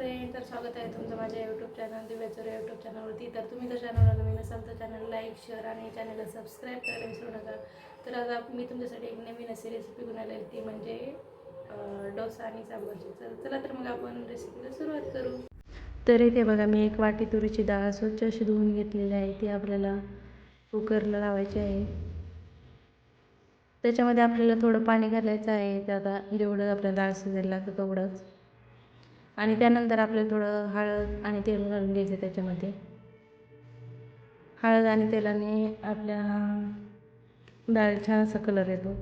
Friend तर स्वागत आहे तुमचं माझ्या यूट्यूब चॅनल दिव्याचोर यूट्यूब चॅनलवरती तर तुम्ही जर चॅनलला नवीन असाल तर चॅनल लाईक शेअर आणि चॅनलला सबस्क्राईब करायला विसरू नका. तर आज मी तुमच्यासाठी एक नवीन अशी रेसिपी बनवली आहे ती म्हणजे डोसा आणि सांबारची तर चला तर मग आपण रेसिपीला सुरुवात करू. तर इथे बघा मी एक वाटी तुरीची डाळ स्वच्छ अशी धुवून घेतलेली आहे. ती आपल्याला कुकरला लावायची आहे. त्याच्यामध्ये आपल्याला थोडं पाणी घालायचं आहे. ते आता जेवढं आपल्याला डाळ शिजायला लागतं तेवढंच. आणि त्यानंतर आपल्याला थोडं हळद आणि तेल घालून घ्यायचं त्याच्यामध्ये. हळद आणि तेलाने आपल्या डाळ छान असा कलर येतो.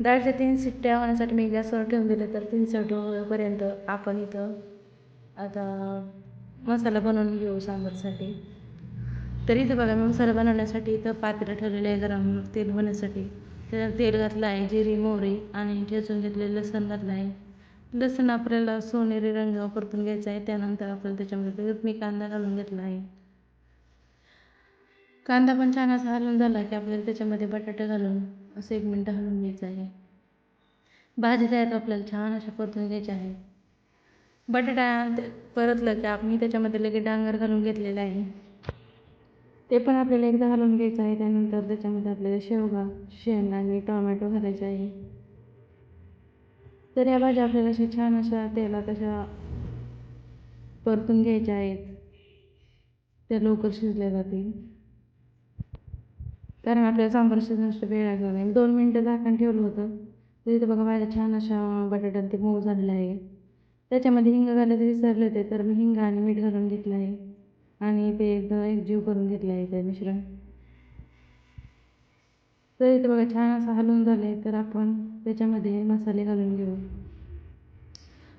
डाळच्या तीन शिट्ट्या होण्यासाठी मी गॅसवर ठेवून दिले तर तीन शिट्ट्या होईपर्यंत आपण इथं आता मसाला बनवून घेऊ सांबारसाठी. तर इथं बघा मी मसाला बनवण्यासाठी इथं पातेलं ठेवलेलं आहे गरम तेल होण्यासाठी. त्याच्यात तेल घातलं आहे जिरी मोहरी आणि ठेचून घेतलेलं लसण घातलं आहे. लसूण आपल्याला सोनेरी रंग परतून घ्यायचा आहे त्यानंतर आपल्याला त्याच्यामध्ये मी कांदा घालून घेतला आहे. कांदा पण छान असा हलवून झाला की आपल्याला त्याच्यामध्ये बटाटा घालून असं एक मिनटं हलवून घ्यायचं आहे. भाजी तयार आपल्याला छान अशा परतून घ्यायच्या आहे. बटाटा ते परतलं की आम्ही त्याच्यामध्ये लगेच डांगर घालून घेतलेलं आहे. ते पण आपल्याला एकदा घालून घ्यायचं आहे त्यानंतर त्याच्यामध्ये आपल्याला शेवगा शेंग आणि टोमॅटो घालायचं आहे. तर या भाज्या आपल्याला अशा छान अशा तेलात अशा परतून घ्यायच्या आहेत. त्या लवकर शिजल्या जातील. कारण आपल्याला सांबार शिजण्यास वेळ लागला नाही दोन मिनटं झाकण ठेवलं होतं. तर इथं बघा माझ्या छान अशा बटाट्यात ते मऊ झालेलं आहे. त्याच्यामध्ये हिंग घालायचं विसरले होते तर मी हिंग आणि मीठ घालून घेतलं आहे. आणि ते एकदम एकजीव करून घेतलं आहे ते मिश्रण. तर इथं बघा छान असं हलवून झालं आहे तर आपण त्याच्यामध्ये मसाले घालून घेऊ.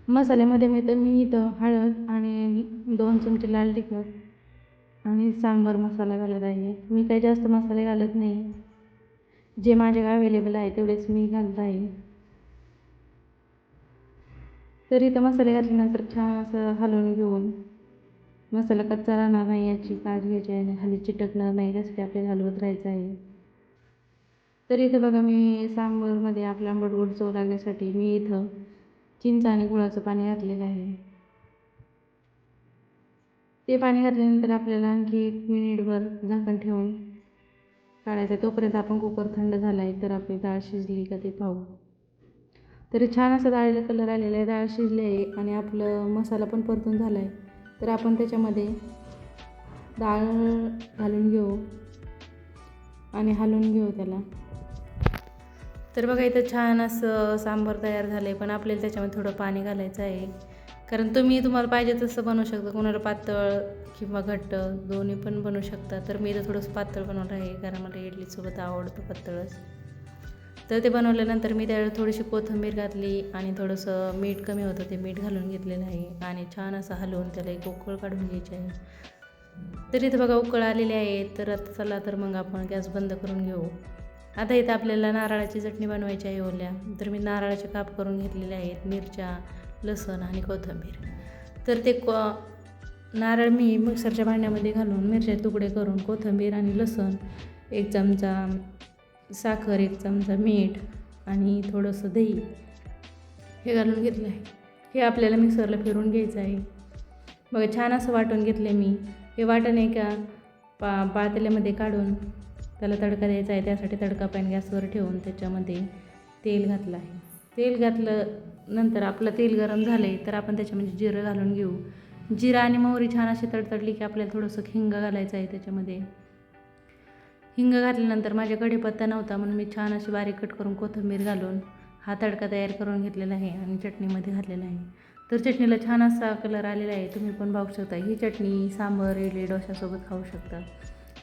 मसाल्यामध्ये मी तर मी इथं हळद आणि दोन चमचे लाल तिखट आणि सांबार मसाला घालत आहे. मी काही जास्त मसाले घालत नाही. जे माझ्याकडे अवेलेबल आहे तेवढेच मी घालत आहे. तर इथं मसाले घातल्यानंतर छान असं हलवून घेऊन मसाला कच्चा राहणार नाही याची काळजी घ्यायची आहे खाली चिटकणार नाही त्यासाठी आपल्याला हलवत राहायचं आहे. तर इथं बघा मी सांबारमध्ये आपला आंबट गोड चव लागण्यासाठी मी इथं चिंच आणि गुळाचं पाणी घातलेलं आहे. ते पाणी घातल्यानंतर आपल्याला आणखी एक मिनिटभर झाकण ठेवून काढायचं आहे. तोपर्यंत आपण कुकर थंड झाला आहे तर आपली डाळ शिजली का ते पाहू. तरी छान असा डाळीला कलर आलेला आहे. डाळ शिजली आहे आणि आपलं मसाला पण परतून झाला आहे तर आपण त्याच्यामध्ये डाळ घालून घेऊ आणि हलवून घेऊ त्याला. तर बघा इथं छान असं सांबार तयार झालं आहे पण आपल्याला त्याच्यामध्ये थोडं पाणी घालायचं आहे. कारण तुम्ही तुम्हाला पाहिजे तसं बनवू शकता. कोणाला पातळ किंवा घट्ट दोन्ही पण बनवू शकता. तर मी इथं थोडंसं पातळ बनवलं आहे. कारण मला इडलीसोबत आवडतं पातळच. तर ते बनवल्यानंतर मी त्यावेळी थोडीशी कोथिंबीर घातली आणि थोडंसं मीठ कमी होतं ते मीठ घालून घेतलेलं आहे. आणि छान असं हलवून त्याला एक उकळ काढून घ्यायची आहे. तर इथं बघा उकळ आलेली आहे. तर आता चला तर मग आपण गॅस बंद करून घेऊ. आता इथं आपल्याला नारळाची चटणी बनवायची आहे ओल्या. तर मी नारळाचे काप करून घेतलेले आहेत मिरच्या लसण आणि कोथिंबीर. तर ते को नारळ मी मिक्सरच्या भांड्यामध्ये घालून मिरच्या तुकडे करून कोथिंबीर आणि लसण एक चमचा साखर एक चमचा मीठ आणि थोडंसं दही हे घालून घेतलं आहे. हे आपल्याला मिक्सरला फिरून घ्यायचं आहे. बघा छान असं वाटून घेतलं मी. हे वाटण एका पा पातेल्यामध्ये काढून त्याला तडका द्यायचा आहे त्यासाठी तडका पॅन गॅसवर ठेवून त्याच्यामध्ये तेल घातलं आहे. तेल घातलं नंतर आपलं तेल गरम झाले तर आपण त्याच्यामध्ये जिरं घालून घेऊ. जिरा आणि मोहरी छान अशी तडतडली की आपल्याला थोडंसं हिंग घालायचं आहे त्याच्यामध्ये. हिंग घातल्यानंतर माझ्या पत्ता नव्हता म्हणून मी छान अशी बारीक कट करून कोथिंबीर घालून हा तडका तयार करून घेतलेला आहे आणि चटणीमध्ये घातलेला आहे. तर चटणीला छान असा कलर आलेला आहे तुम्ही पण पाहू शकता. ही चटणी सांबर इडली डोशासोबत खाऊ शकता.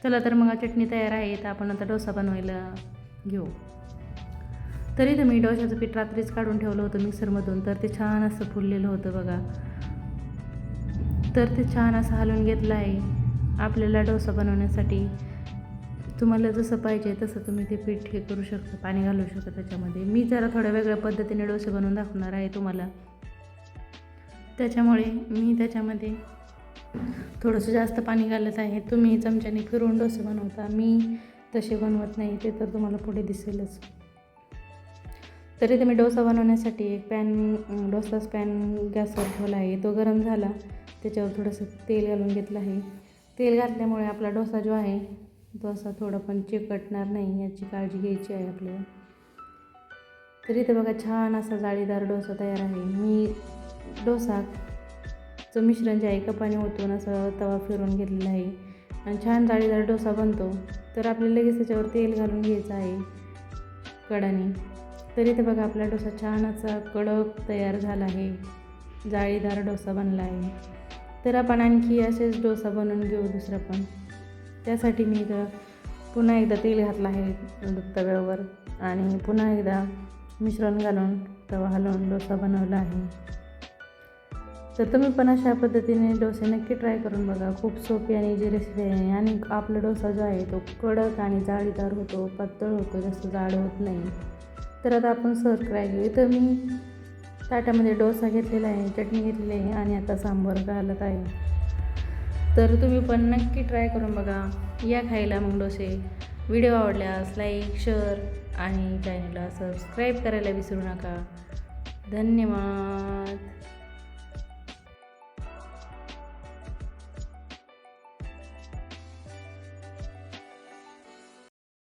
चला तर मग चटणी तयार आहे तर आपण आता डोसा बनवायला घेऊ. तरी तर मी डोशाचं पीठ रात्रीच काढून ठेवलं होतं मिक्सरमधून तर ते छान असं फुललेलं होतं बघा. तर ते छान असं हलवून घेतलं आहे आपल्याला डोसा बनवण्यासाठी. तुम्हाला जसं पाहिजे तसं तुम्ही ते पीठ हे करू शकता पाणी घालू शकता त्याच्यामध्ये. मी जरा थोड्या वेगळ्या पद्धतीने डोसे बनवून दाखवणार आहे तुम्हाला. त्याच्यामुळे मी त्याच्यामध्ये थोडंसं जास्त पाणी घालत आहे. तुम्ही चमच्याने फिरून डोसे बनवता. मी तसे बनवत नाही ते तर तुम्हाला पुढे दिसेलच. तर तुम्ही मी डोसा बनवण्यासाठी एक पॅन डोसाच पॅन गॅसवर ठेवला आहे. तो गरम झाला त्याच्यावर थोडंसं तेल घालून घेतलं आहे. तेल घातल्यामुळे आपला डोसा जो आहे तो असा थोडा पण चिकटणार नाही याची काळजी घ्यायची आहे आपल्याला. तर इथे बघा छान असा जाळीदार डोसा तयार आहे. मी डोसा जो मिश्रण जे आहे कपाने ओतून असं तवा फिरून घेतलेला आहे. आणि छान जाळीदार डोसा बनतो. तर आपल्याला लगेच त्याच्यावर तेल घालून घ्यायचं आहे. कडाने. तर इथे बघा आपला डोसा छान असा कडक तयार झाला आहे. जाळीदार डोसा बनला आहे. तर आपण आणखी असेच डोसा बनवून घेऊ दुसरा पण. त्यासाठी मी इथं पुन्हा एकदा तेल घातलं आहे तव्यावर. आणि पुन्हा एकदा मिश्रण घालून तवा हलवून डोसा बनवला आहे. तर तुम्ही पण अशा पद्धतीने डोसे नक्की ट्राय करून बघा. खूप सोपी आणि इजी रेसिपी आहे. आणि आपला डोसा जो आहे तो कडक आणि जाळीदार होतो पातळ होतो जास्त जाड होत नाही. तर आता आपण सर्व ट्राय घेऊ इथं मी ताटामध्ये डोसा घेतलेला आहे चटणी घेतलेली आहे आणि आता सांबार घालत आहे. तर तुम्ही पण नक्की ट्राय करून बघा. या खायला मग डोसे. व्हिडिओ आवडल्यास लाईक शेअर आणि चॅनलला सबस्क्राईब करायला विसरू नका. धन्यवाद.